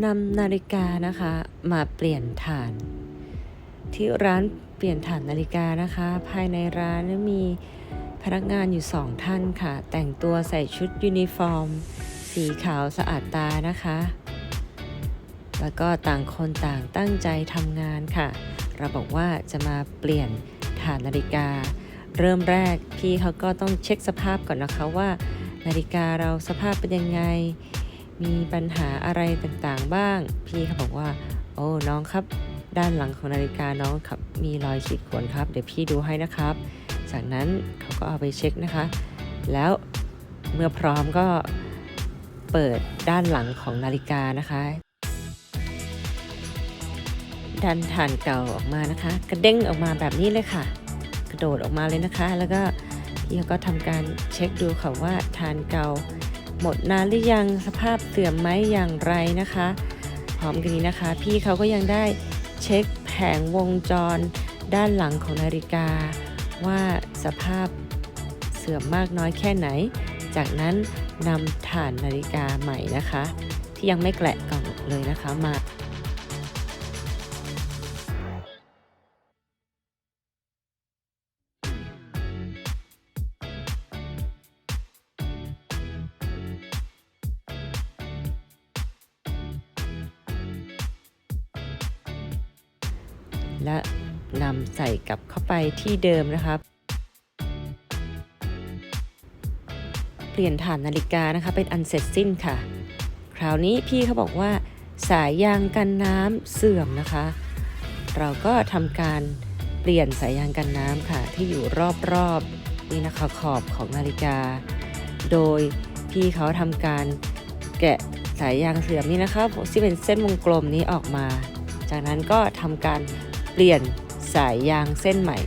นำนาฬิกานะคะ มาเปลี่ยนฐาน ที่ร้านเปลี่ยนฐานนาฬิกานะคะ ภายในร้านมีพนักงานอยู่สองท่านค่ะ แต่งตัวใส่ชุดยูนิฟอร์ม สีขาวสะอาดตานะคะ แล้วก็ต่างคนต่างตั้งใจทำงานค่ะ เราบอกว่าจะมาเปลี่ยนฐานนาฬิกา เริ่มแรกพี่เขาก็ต้องเช็คสภาพก่อนนะคะว่า นาฬิกาเราสภาพเป็นยังไง มีปัญหาอะไรต่างๆบ้าง พี่เขาบอกว่า โอ้น้องครับ ด้านหลังของนาฬิกาน้องครับมีรอยขีดข่วนครับ เดี๋ยวพี่ดูให้นะครับ จากนั้นเขาก็เอาไปเช็คนะคะ แล้วเมื่อพร้อมก็เปิดด้านหลังของนาฬิกานะคะ ดันฐานเก่าออกมานะคะ กระเด้งออกมาแบบนี้เลยค่ะ กระโดดออกมาเลยนะคะ แล้วก็พี่เขาก็ทำการเช็คดูค่ะว่าฐานเก่า หมดนานหรือยังสภาพเสื่อมไหมอย่างไรนะคะพร้อมกันนี้นะคะ พี่เขาก็ยังได้เช็คแผงวงจรด้านหลังของนาฬิกา ว่าสภาพเสื่อมมากน้อยแค่ไหน จากนั้นนำฐานนาฬิกาใหม่นะคะ ที่ยังไม่แกะกล่องเลยนะคะมา และนำใส่กลับเข้าไปที่เดิมนะครับเปลี่ยนฐานนาฬิกานะคะเป็นอันเสร็จสิ้นค่ะ คราวนี้พี่เขาบอกว่า สายยางกันน้ำเสื่อมนะคะ เราก็ทำการเปลี่ยนสายยางกันน้ำค่ะ ที่อยู่รอบๆนี่นะคะขอบของนาฬิกา โดยพี่เขาทำการแกะสายยางเสื่อมนี้นะคะที่เป็นเส้นวงกลมนี้ออกมา จากนั้นก็ทำการ เปลี่ยนสายยางเส้นใหม่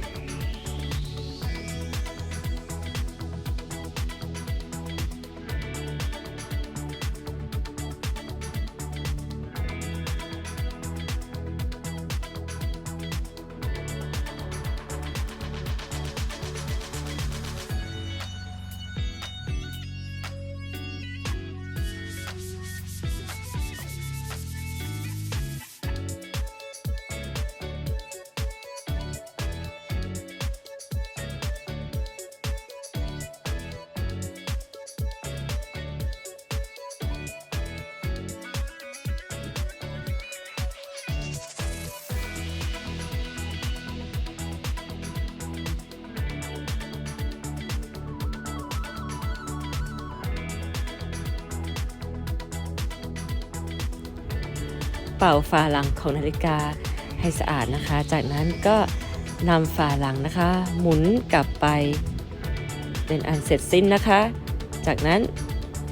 เป่าฝาหลังของนาฬิกาให้สะอาดนะคะ จากนั้นก็นำฝาหลังนะคะ หมุนกลับไปเป็นอันเสร็จสิ้นนะคะ จากนั้น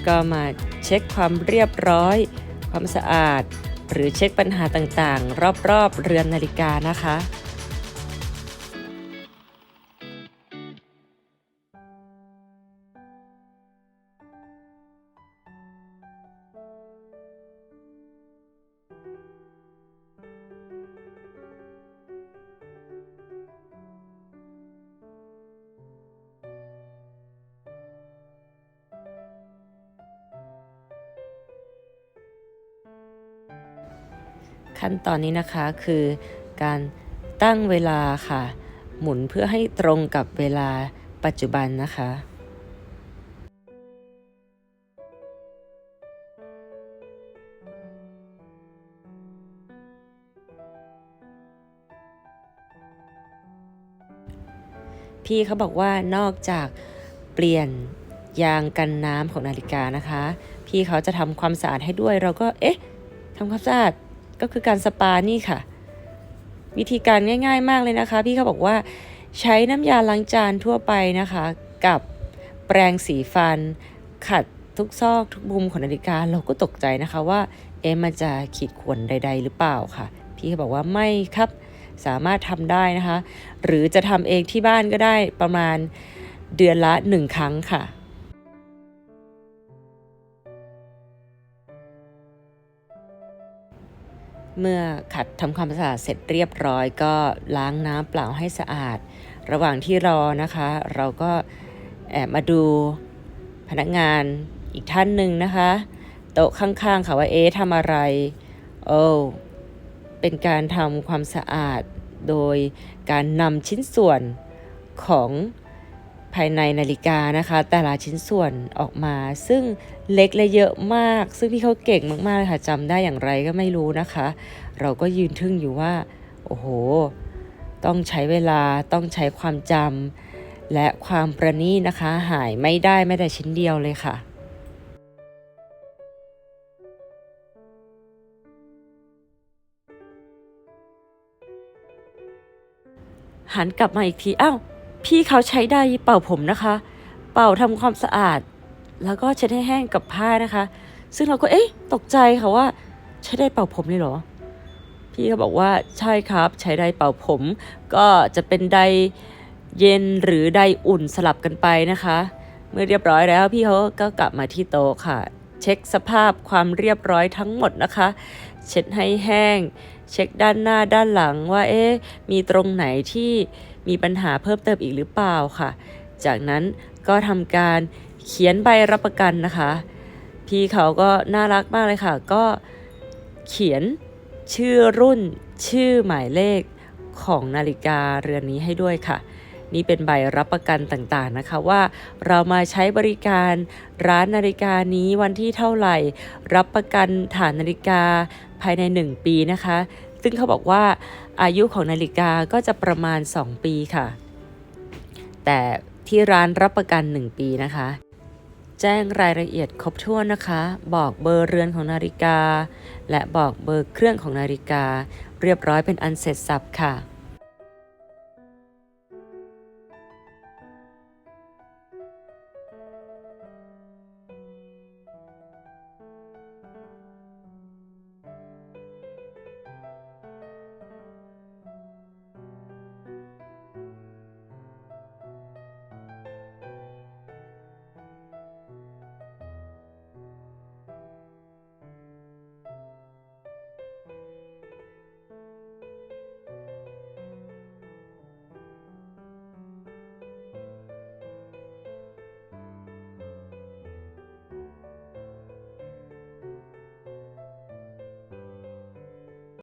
ก็มาเช็คความเรียบร้อย ความสะอาด หรือเช็คปัญหาต่างๆ รอบๆ เรือนนาฬิกานะคะ ขั้นตอนนี้นะคะคือการตั้งเวลาค่ะ หมุนเพื่อให้ตรงกับเวลาปัจจุบันนะคะพี่เขาบอกว่านอกจากเปลี่ยนยางกันน้ำของนาฬิกานะคะ พี่เขาจะทำความสะอาดให้ด้วยเราก็เอ๊ะทำความสะอาด ก็คือการสปานี่ค่ะ วิธีการง่าย ๆ มากเลยนะคะ พี่เขาบอกว่าใช้น้ำยาล้างจานทั่วไปนะคะ กับแปรงสีฟัน ขัดทุกซอกทุกมุมของนาฬิกาเราก็ตกใจนะคะว่าเอ๊ะมันจะขีดข่วนใด ๆ หรือเปล่าค่ะ พี่เขาบอกว่าไม่ครับสามารถทำได้นะคะ หรือจะทำเองที่บ้านก็ได้ประมาณเดือนละหนึ่งครั้งค่ะ เมื่อขัดทำความสะอาดเสร็จเรียบร้อยก็ล้างน้ำเปล่าให้สะอาด ระหว่างที่รอนะคะ เราก็แอบมาดูพนักงานอีกท่านหนึ่งนะคะ โต๊ะข้างๆค่ะว่าเอ๊ะทำอะไร โอ้เป็นการทำความสะอาดโดยการนำชิ้นส่วนของ ภายในนาฬิกานะคะ แต่ละชิ้นส่วนออกมา ซึ่งเล็กและเยอะมาก ซึ่งพี่เขาเก่งมากๆเลยค่ะจำได้อย่างไรก็ไม่รู้นะคะ เราก็ยืนทึ่งอยู่ว่า โอ้โห ต้องใช้เวลาต้องใช้ความจำและความประณีตนะคะ หายไม่ได้แม้แต่ชิ้นเดียวเลยค่ะหันกลับมาอีกที อ้าว พี่เขาใช้ไดร์เป่าผมนะคะ เป่าทำความสะอาด แล้วก็เช็ดให้แห้งกับผ้านะคะ ซึ่งเราก็เอ๊ะตกใจค่ะว่า ใช้ไดร์เป่าผมเลยเหรอ พี่เขาบอกว่าใช่ครับ ใช้ไดร์เป่าผม ก็จะเป็นไดร์เย็นหรือไดร์อุ่นสลับกันไปนะคะ เมื่อเรียบร้อยแล้ว พี่เขาก็กลับมาที่โต๊ะค่ะ เช็คสภาพความเรียบร้อยทั้งหมดนะคะ เช็ดให้แห้ง เช็คด้านหน้าด้านหลังว่าเอ๊ะมีตรงไหนที่ มีปัญหาเพิ่มเติมอีกหรือเปล่าค่ะ จากนั้นก็ทำการเขียนใบรับประกันนะคะ พี่เขาก็น่ารักมากเลยค่ะ ก็เขียนชื่อรุ่นชื่อหมายเลขของนาฬิกาเรือนนี้ให้ด้วยค่ะ นี่เป็นใบรับประกันต่างๆนะคะว่าเรามาใช้บริการร้านนาฬิกานี้วันที่เท่าไหร่ รับประกันฐานนาฬิกาภายใน 1 ปีนะคะ ซึ่งเขาบอกว่า อายุของนาฬิกาก็จะประมาณ 2 ปีค่ะ แต่ที่ร้านรับประกัน 1 ปีนะคะ แจ้งรายละเอียดครบถ้วนนะคะ บอกเบอร์เรือนของนาฬิกา และบอกเบอร์เครื่องของนาฬิกา เรียบร้อยเป็นอันเสร็จสับค่ะ